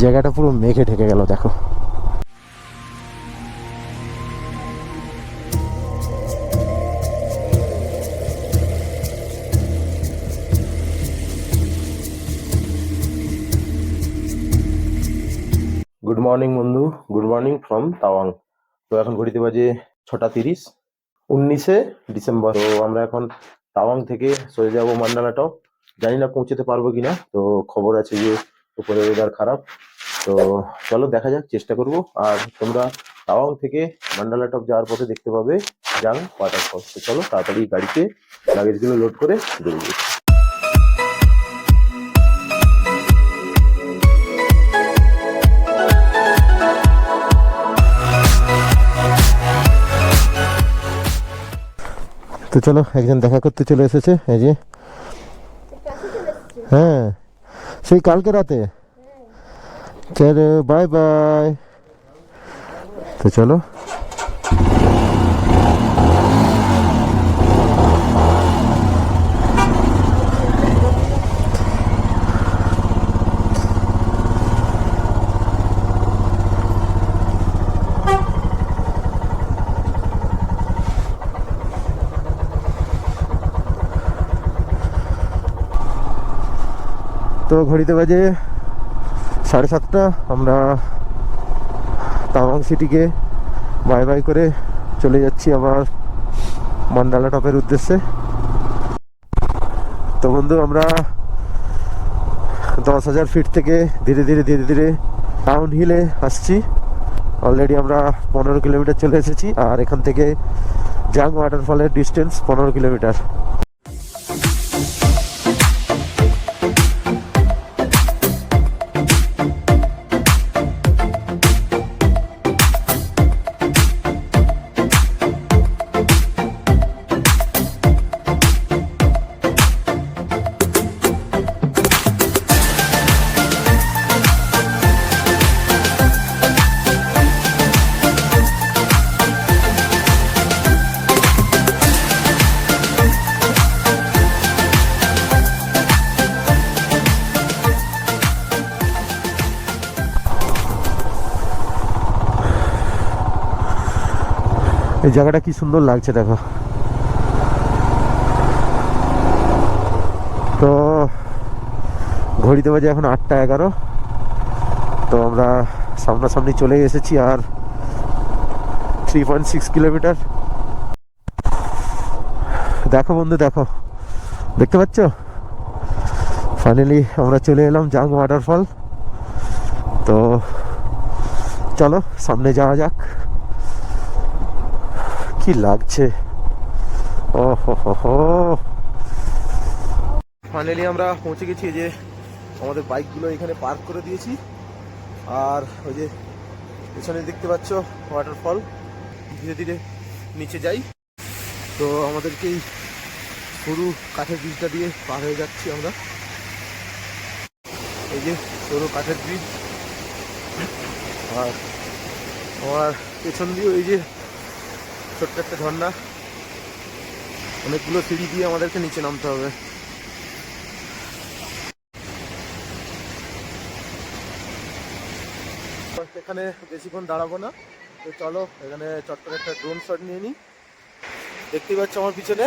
জায়গাটা পুরো মেঘে ঢেকে গেল, দেখো। গুড মর্নিং বন্ধু। গুড মর্নিং ফ্রম তাওয়াং তো এখন ঘড়িতে বাজে ছটা তিরিশ, উনিশে ডিসেম্বর। তো আমরা এখন তাওয়াং থেকে চলে যাব মান্ডালা টপ। জানি না পৌঁছতে পারব কিনা। তো খবর আছে যে উপরে ওয়েদার খারাপ। তো চলো দেখা যাক, চেষ্টা করব। আর তোমরা তাওয়াং থেকে মান্ডালা টপ যাওয়ার পথে দেখতে পাবে জাং ওয়াটারফল তো চলো তাড়াতাড়ি গাড়িতে লাগেজগুলো লোড করে বেরিয়ে তো চলো একজন দেখা করতে চলে এসেছে, এই যে। হ্যাঁ। সেই কালকে রাতে চলো বাই বাই তো চলো তো ঘড়িতে বাজে সাড়ে সাতটা। আমরা তাওয়াং সিটিকে বাই বাই করে চলে যাচ্ছি আবার মান্ডালা টপের উদ্দেশ্যে। তো বন্ধু, আমরা দশ হাজার ফিট থেকে ধীরে ধীরে ধীরে ধীরে টাউন হিলে আসছি। অলরেডি আমরা পনেরো কিলোমিটার চলে এসেছি, আর এখান থেকে জাং ওয়াটারফলের ডিস্টেন্স পনেরো কিলোমিটার এই জায়গাটা কি সুন্দর লাগছে, দেখো। তো, ঘড়িতে বাজে এখন আটটা এগারো। তো আমরা সামনাসামনি চলে এসেছি আর থ্রি পয়েন্ট সিক্স কিলোমিটার দেখো বন্ধু, দেখো। দেখতে পাচ্ছ? ফাইনালি আমরা চলে এলাম জাং ওয়াটারফল। তো, চলো, সামনে যাওয়া যাক। কি লাগছে? ও ফাইনালি আমরা পৌঁছে গেছি যে আমাদের বাইকগুলো এখানে পার্ক করে দিয়েছি। আর ওই যে পেছনে দেখতে পাচ্ছ ওয়াটারফল ধীরে ধীরে নিচে যাই। তো আমাদেরকে এই সরু কাঠের ব্রিজটা দিয়ে পার হয়ে যাচ্ছি আমরা। এই যে সরু কাঠের ব্রিজ আর আমার পেছন দিয়ে ওই যে ছোট্ট একটা ঝর্ণা। অনেকগুলো সিঁড়ি দিয়ে আমাদেরকে নিচে নামতে হবে। এখানে বেশিক্ষণ দাঁড়াবো না। তো চলো, এখানে চট একটা ড্রোন শট নিয়ে নিই। দেখতেই পাচ্ছ আমার পিছনে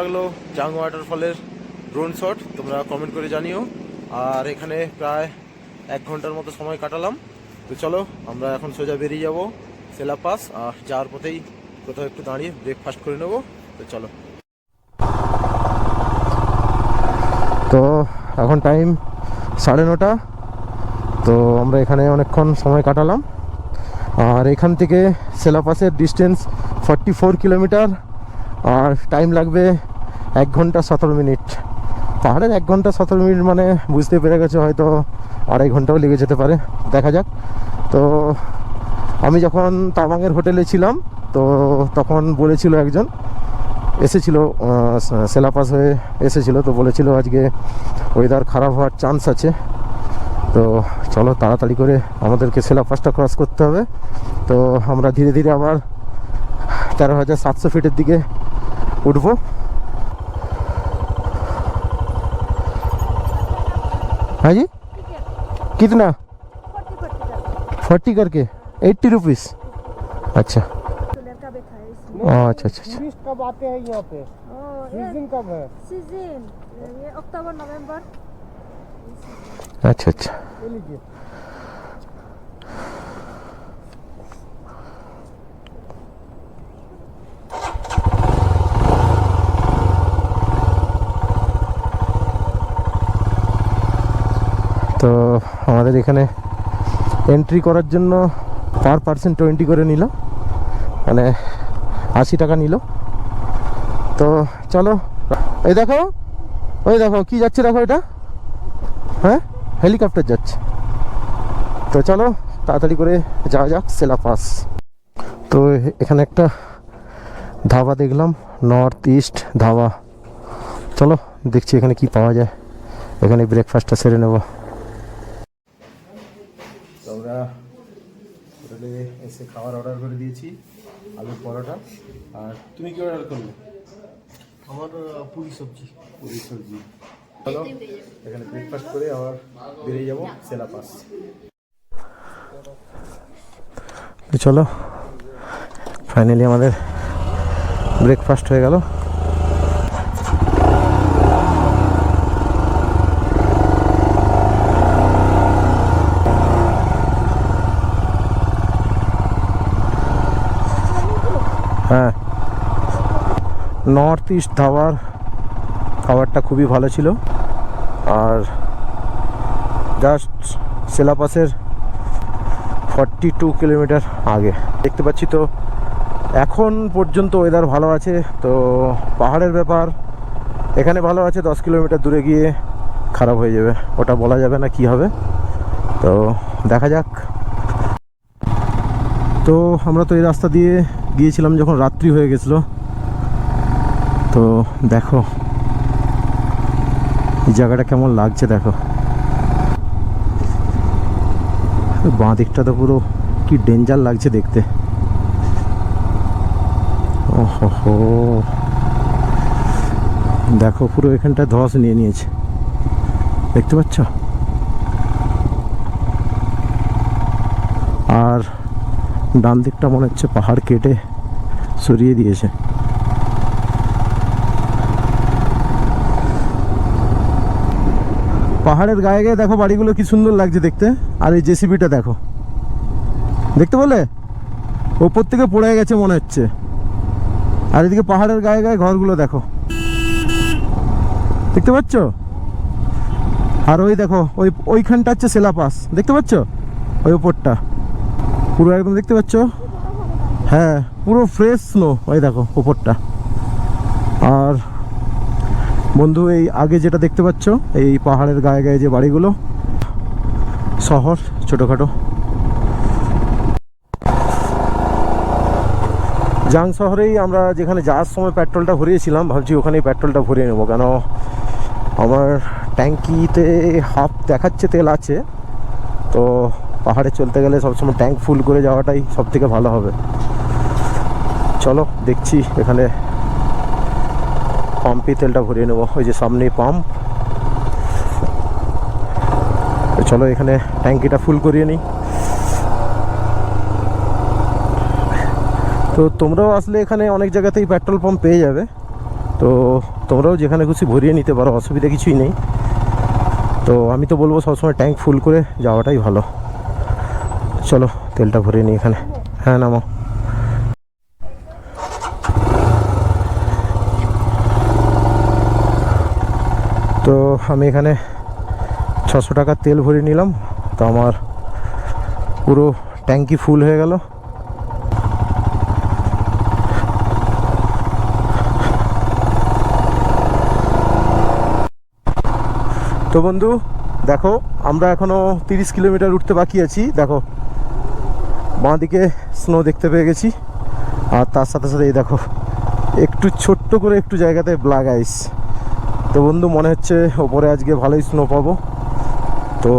লাগল জাং ওয়াটারফলের ড্রোন শট তোমরা কমেন্ট করে জানিও। আর এখানে প্রায় এক ঘণ্টার মতো সময় কাটালাম। তো চলো, আমরা এখন সোজা বেরিয়ে যাব সেলাপাস আর যাওয়ার পথেই কোথাও একটু দাঁড়িয়ে ব্রেকফাস্ট করে নেব। তো চলো। তো এখন টাইম সাড়ে নটা। তো আমরা এখানে অনেকক্ষণ সময় কাটালাম। আর এখান থেকে সেলাপাসের ডিস্টেন্স ফর্টি ফোর কিলোমিটার আর টাইম লাগবে এক ঘণ্টা সতেরো মিনিট। পাহাড়ের এক ঘণ্টা সতেরো মিনিট মানে বুঝতে পেরে গেছে, হয়তো আড়াই ঘন্টাও লেগে যেতে পারে। দেখা যাক। তো আমি যখন তামাংয়ের হোটেলে ছিলাম, তো তখন বলেছিল একজন, এসেছিল সেলাপাস হয়ে এসেছিল, তো বলেছিল আজকে ওয়েদার খারাপ হওয়ার চান্স আছে। তো চলো তাড়াতাড়ি করে আমাদেরকে সেলাপাসটা ক্রস করতে হবে। তো আমরা ধীরে ধীরে আবার তেরো হাজার সাতশো ফিটের দিকে উঠবো। हाँ जी? कितना? फोर्टी करके। Eighty rupees? अच्छा। अच्छा अच्छा अच्छा। टूरिस्ट कब आते हैं यहाँ पे? सीज़न कब है? सीज़न ये अक्टूबर नवंबर। अच्छा अच्छा। তো আমাদের এখানে এন্ট্রি করার জন্য পার পার্সেন্ট টোয়েন্টি করে নিল। মানে আশি টাকা নিল। তো চলো। এই দেখো ওই দেখো, কি যাচ্ছে দেখো এটা? হ্যাঁ? হেলিকপ্টার যাচ্ছে। তো চলো, তাড়াতাড়ি করে যাওয়া যাক সেলা পাস তো এখানে একটা ধাবা দেখলাম নর্থ ইস্ট ধাবা। চলো, দেখছি এখানে কি পাওয়া যায়। এখানে ব্রেকফাস্টটা সেরে নেব। আমরা হোটেলে এসে খাবার অর্ডার করে দিয়েছি আলুর পরোটা। আর তুমি কি অর্ডার করলে? আমার পুরি সবজি। পুরি সবজি। চলো এখানে ব্রেকফাস্ট করে আবার বেরিয়ে যাব সেলা পাস। চলো ফাইনালি আমাদের ব্রেকফাস্ট হয়ে গেল। নর্থ ইস্ট ধাবার খাবারটা খুবই ভালো ছিল। আর জাস্ট সেলাপাসের ফর্টি টু কিলোমিটার আগে। দেখতে পাচ্ছি তো, এখন পর্যন্ত ওয়েদার ভালো আছে। তো পাহাড়ের ব্যাপার, এখানে ভালো আছে, দশ কিলোমিটার দূরে গিয়ে খারাপ হয়ে যাবে। ওটা বলা যাবে না কি হবে। তো দেখা যাক। তো আমরা তো এই রাস্তা দিয়ে গিয়েছিলাম যখন রাত্রি হয়ে গেছিল। তো দেখো, এই জায়গাটা কেমন লাগছে দেখো। বাঁ দিকটা তো পুরো কি ডেঞ্জার লাগছে দেখতে। ওহো দেখো, পুরো এখানটা ধস নিয়ে নিয়েছে। দেখতে পাচ্ছ? আর ডান দিকটা মনে হচ্ছে পাহাড় কেটে সরিয়ে দিয়েছে। পাহাড়ের গায়ে গায়ে দেখো বাড়িগুলো কি সুন্দর লাগছে দেখতে। আর এই জেসিবিটা দেখো। দেখতে বলে? ওপর থেকে পড়ে গেছে মনে হচ্ছে। আর এদিকে পাহাড়ের গায়ে গায়ে ঘরগুলো দেখো। দেখতে পাচ্ছ? আর ওই দেখো, ওই ওইখানটা হচ্ছে সেলাপাস। দেখতে পাচ্ছ? ওই ওপরটা। পুরো একদম দেখতে পাচ্ছ? হ্যাঁ পুরো ফ্রেশ স্নো ওই দেখো ওপরটা। আর বন্ধু, এই আগে যেটা দেখতে পাচ্ছ, এই পাহাড়ের গায়ে গায়ে যে বাড়িগুলো, শহর ছোটোখাটো। জাং শহরেই আমরা যেখানে যাওয়ার সময় পেট্রোলটা ভরিয়েছিলাম, ভাবছি ওখানেই পেট্রোলটা ভরিয়ে নেব, কেন আমার ট্যাঙ্কিতে হাফ দেখাচ্ছে তেল আছে, তো পাহাড়ে চলতে গেলে সবসময় ট্যাঙ্ক ফুল করে যাওয়াটাই সব থেকে ভালো হবে। চলো, দেখছি এখানে পাম্পে তেলটা ভরিয়ে নেব। ওই যে সামনেই পাম্প। চলো এখানে ট্যাঙ্কিটা ফুল করিয়ে নিই। তো তোমরাও আসলে এখানে অনেক জায়গাতেই পেট্রোল পাম্প পেয়ে যাবে। তো তোমরাও যেখানে খুশি ভরিয়ে নিতে পারো, অসুবিধা কিছুই নেই। তো আমি তো বলব সবসময় ট্যাঙ্ক ফুল করে যাওয়াটাই ভালো। চলো তেলটা ভরিয়ে নিই এখানে। হ্যাঁ নামো। তো আমি এখানে ছশো টাকার তেল ভরে নিলাম। তো আমার পুরো ট্যাঙ্কি ফুল হয়ে গেল। তো বন্ধু, দেখো, আমরা এখনও তিরিশ কিলোমিটার উঠতে বাকি আছি। দেখো বাঁ দিকে স্নো দেখতে পেয়ে গেছি। আর তার সাথে সাথে এই দেখো, একটু ছোট্ট করে একটু জায়গাতে ব্ল্যাক আইস তো বন্ধু, মনে হচ্ছে ওপরে আজকে ভালোই স্নো পাবো। তো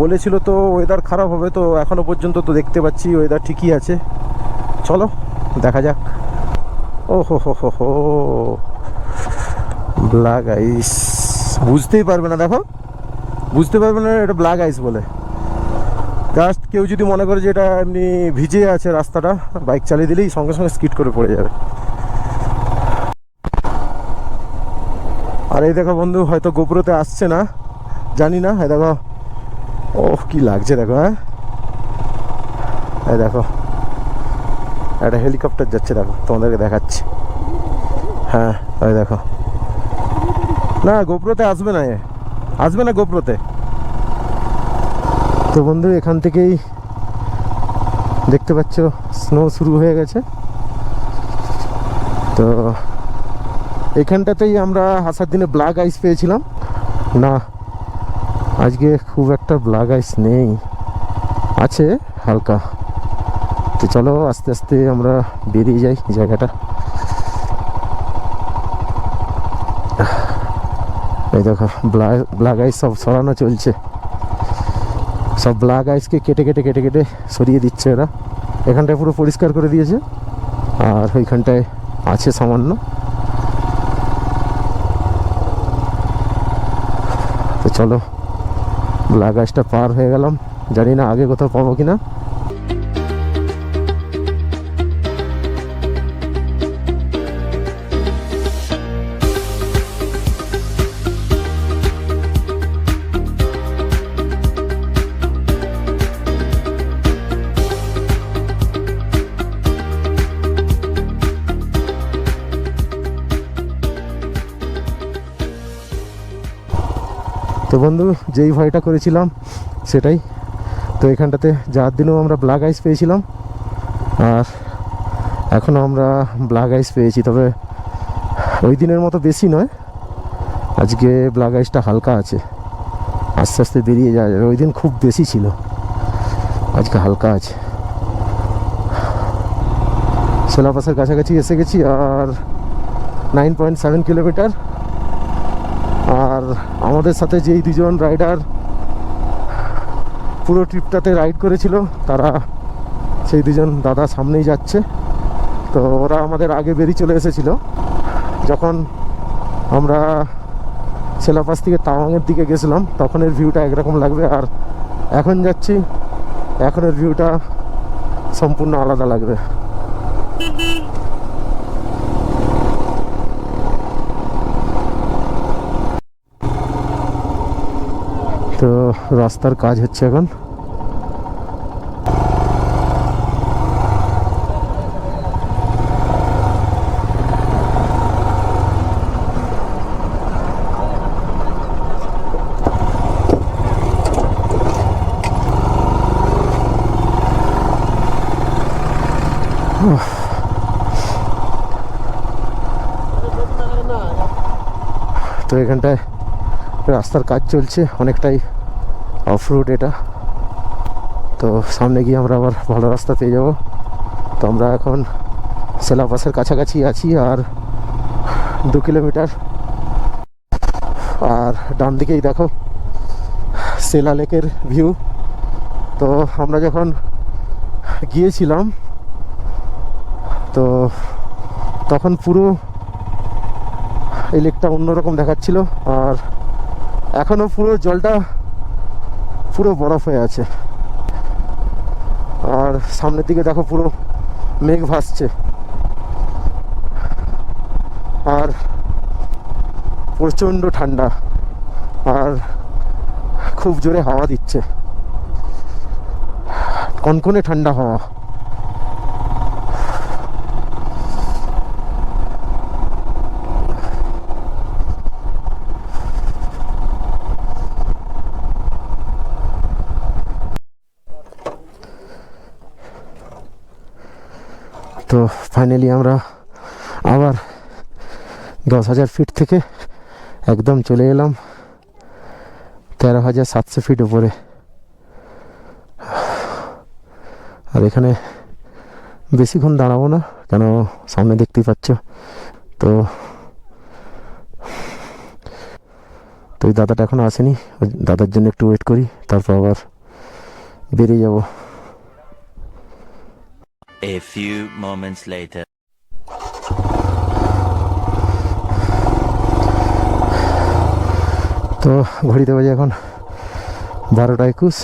বলেছিল তো ওয়েদার খারাপ হবে, তো এখনও পর্যন্ত তো দেখতে পাচ্ছি ওয়েদার ঠিকই আছে। চলো, দেখা যাক। ও হো হো হো। হো ব্ল্যাক আইস বুঝতেই পারবে না, দেখো। বুঝতে পারবে না, এটা ব্ল্যাক আইস বলে। জাস্ট কেউ যদি মনে করে যে এটা এমনি ভিজে আছে রাস্তাটা বাইক চালিয়ে দিলেই সঙ্গে সঙ্গে স্কিড করে পড়ে যাবে। আর এই দেখো বন্ধু, হয়তো গোপুরতে আসছে না, জানি না, এই দেখো। ও কি লাগছে দেখো হ্যাঁ? এই দেখো, একটা হেলিকপ্টার যাচ্ছে, দেখো, তোমাদেরকে দেখাচ্ছি। হ্যাঁ ওই দেখো। না গোপ্রোতে আসবে না এ। আসবে না গোপ্রোতে তো বন্ধু, এখান থেকেই দেখতে পাচ্ছ, স্নো শুরু হয়ে গেছে। তো এখানটাতেই আমরা আসার দিনে ব্ল্যাক আইস পেয়েছিলাম। না, আজকে খুব একটা ব্ল্যাক আইস নেই। আছে হালকা। তো চলো আস্তে আস্তে আমরা বেরিয়ে যাই জায়গাটা। এই দেখো ব্ল্যাক ব্ল্যাক আইস সব সরানো চলছে। সব ব্ল্যাক আইসকে কেটে কেটে কেটে কেটে সরিয়ে দিচ্ছে এরা। এখানটায় পুরো পরিষ্কার করে দিয়েছে। আর ওইখানটায় আছে সামান্য। চলো। আইসটা পার হয়ে গেলাম। জানি না আগে কোথাও পাবো কিনা। তো বন্ধু, যেই ভয়টা করেছিলাম, সেটাই। তো এখানটাতে যার দিনও আমরা ব্ল্যাক আইস পেয়েছিলাম। আর এখনও আমরা ব্ল্যাক আইস পেয়েছি। তবে ওই দিনের মতো বেশি নয়। আজকে ব্ল্যাক আইসটা হালকা আছে। আস্তে আস্তে বেরিয়ে যাওয়া যাবে। ওই দিন খুব বেশি ছিল। আজকে হালকা আছে। সোলাপাসের কাছাকাছি এসে গেছি, আর নাইন পয়েন্ট সেভেন কিলোমিটার আর আমাদের সাথে যেই দুজন রাইডার পুরো ট্রিপটাতে রাইড করেছিল, তারা সেই দুজন দাদা সামনেই যাচ্ছে। তো ওরা আমাদের আগে বেরিয়ে চলে এসেছিল। যখন আমরা ছেলাপাস থেকে তাওয়াংয়ের দিকে গেছিলাম, তখনের ভিউটা একরকম লাগবে। আর এখন যাচ্ছি, এখনের ভিউটা সম্পূর্ণ আলাদা লাগবে। তো রাস্তার কাজ হচ্ছে এখন। তো এখানটায় রাস্তার কাজ চলছে, অনেকটাই অফ রোড এটা। তো সামনে গিয়ে আমরা আবার ভালো রাস্তা পেয়ে যাব। তো আমরা এখন সেলাপাসের কাছাকাছি আছি আর দু কিলোমিটার। আর ডান দিকেই দেখো, সেলা লেকের ভিউ তো আমরা যখন গিয়েছিলাম, তো তখন পুরো এই লেকটা অন্যরকম দেখাচ্ছিল। আর এখনও পুরো জলটা পুরো বরফ হয়ে আছে। আর সামনের দিকে দেখো পুরো মেঘ ভাসছে। আর প্রচণ্ড ঠান্ডা। আর খুব জোরে হাওয়া দিচ্ছে। কনকনে ঠান্ডা হাওয়া। তো ফাইনালি আমরা আবার দশ হাজার ফিট থেকে একদম চলে এলাম। তেরো হাজার সাতশো ফিট উপরে। আর এখানে বেশিক্ষণ দাঁড়াবো না, কেন সামনে দেখতেই পাচ্ছ। তো তো ওই দাদাটা এখনও আসেনি দাদার জন্য একটু ওয়েট করি, তারপর আবার বেরিয়ে যাব। A few moments later. তো ঘড়িতে বাজে এখন বারোটা একুশ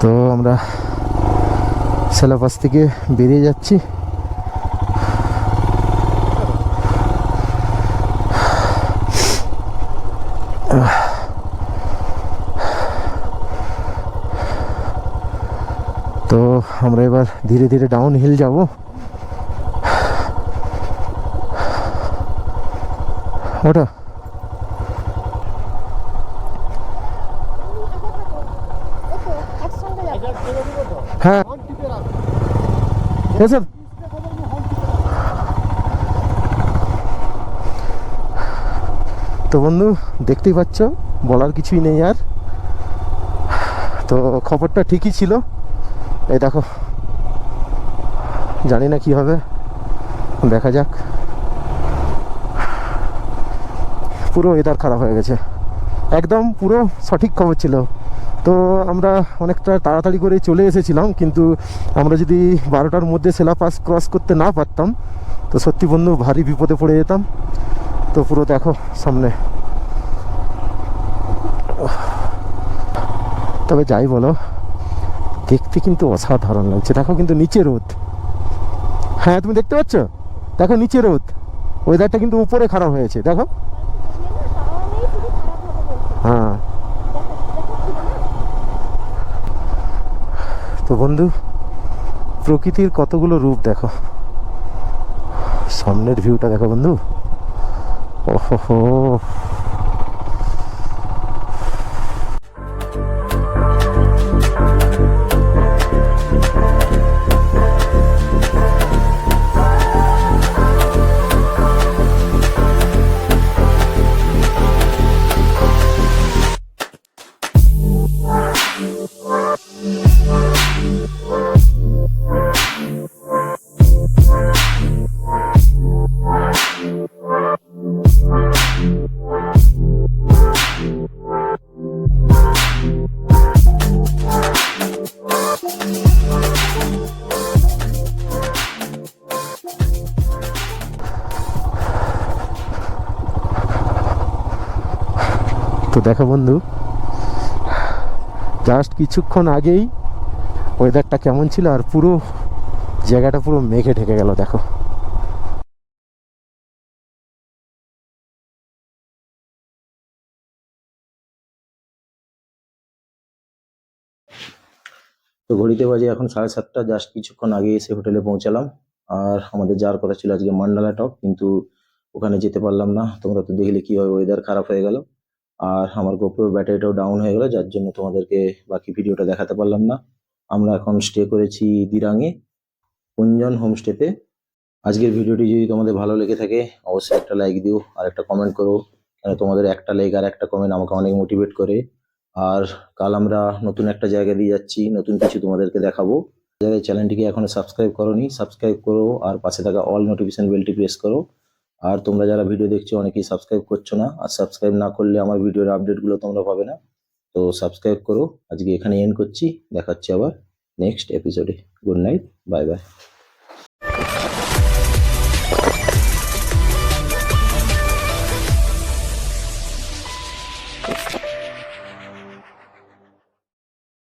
তো আমরা সেলাপাস থেকে বেরিয়ে যাচ্ছি তো আমরা এবার ধীরে ধীরে ডাউন হিল যাব। ওটা। হ্যাঁ। তো বন্ধু, দেখতেই পাচ্ছ, বলার কিছুই নেই আর। তো খবরটা ঠিকই ছিল। এই দেখো। জানি না কি হবে। দেখা যাক। পুরো ওয়েদার খারাপ হয়ে গেছে। একদম পুরো সঠিক খবর ছিল। তো আমরা অনেকটা তাড়াতাড়ি করে চলে এসেছিলাম, কিন্তু আমরা যদি বারোটার মধ্যে সেলা পাস ক্রস করতে না পারতাম, তো সত্যি বন্ধু ভারী বিপদে পড়ে যেতাম। তো পুরো দেখো সামনে। তবে যাই বলো দেখতে কিন্তু অসাধারণ লাগছে। দেখো কিন্তু নিচে রোদ। হ্যাঁ তুমি দেখতে পাচ্ছ? দেখো নিচে রোদ। ওয়েদারটা কিন্তু উপরে খারাপ হয়েছে। দেখো। হ্যাঁ। তো বন্ধু, প্রকৃতির কতগুলো রূপ দেখো। সামনের ভিউটা দেখো বন্ধু। ওহো দেখো বন্ধু জাস্ট কিছুক্ষণ আগেই ওয়েদারটা কেমন ছিল আর পুরো জায়গাটা পুরো মেঘে ঢেকে গেল, দেখো। তো ঘড়িতে বাজে এখন সাড়ে সাতটা জাস্ট কিছুক্ষণ আগে এসে হোটেলে পৌঁছালাম। আর আমাদের যাওয়ার কথা ছিল আজকে মান্ডালা টপ কিন্তু ওখানে যেতে পারলাম না। তোমরা তো দেখলে কি হয় ওয়েদার খারাপ হয়ে গেল। আর আমার গোপ্রোর ব্যাটারিটাও ডাউন হয়ে গেল, যার জন্য তোমাদেরকে বাকি ভিডিওটা দেখাতে পারলাম না। আমরা এখন স্টে করেছি দিরাঙে, কুঞ্জন হোমস্টেতে আজকের ভিডিওটি যদি তোমাদের ভালো লেগে থাকে, অবশ্যই একটা লাইক দিও আর একটা কমেন্ট করো, কেন তোমাদের একটা লাইক আর একটা কমেন্ট আমাকে অনেক মোটিভেট করে। আর কাল আমরা নতুন একটা জায়গা দিয়ে যাচ্ছি, নতুন কিছু তোমাদেরকে দেখাবো। জায়গায় চ্যানেলটিকে এখনও সাবস্ক্রাইব করোনি সাবস্ক্রাইব করো আর পাশে থাকা অল নোটিফিকেশন বেলটি প্রেস করো। আর তোমরা যারা ভিডিও দেখছ অনেকেই সাবস্ক্রাইব করছ না। আর সাবস্ক্রাইব না করলে আমার ভিডিওর আপডেটগুলো তোমরা পাবে না। তো সাবস্ক্রাইব করো। আজকে এখানে এন্ড করছি। দেখাচ্ছি আবার নেক্সট এপিসোডে গুড নাইট বাই বাই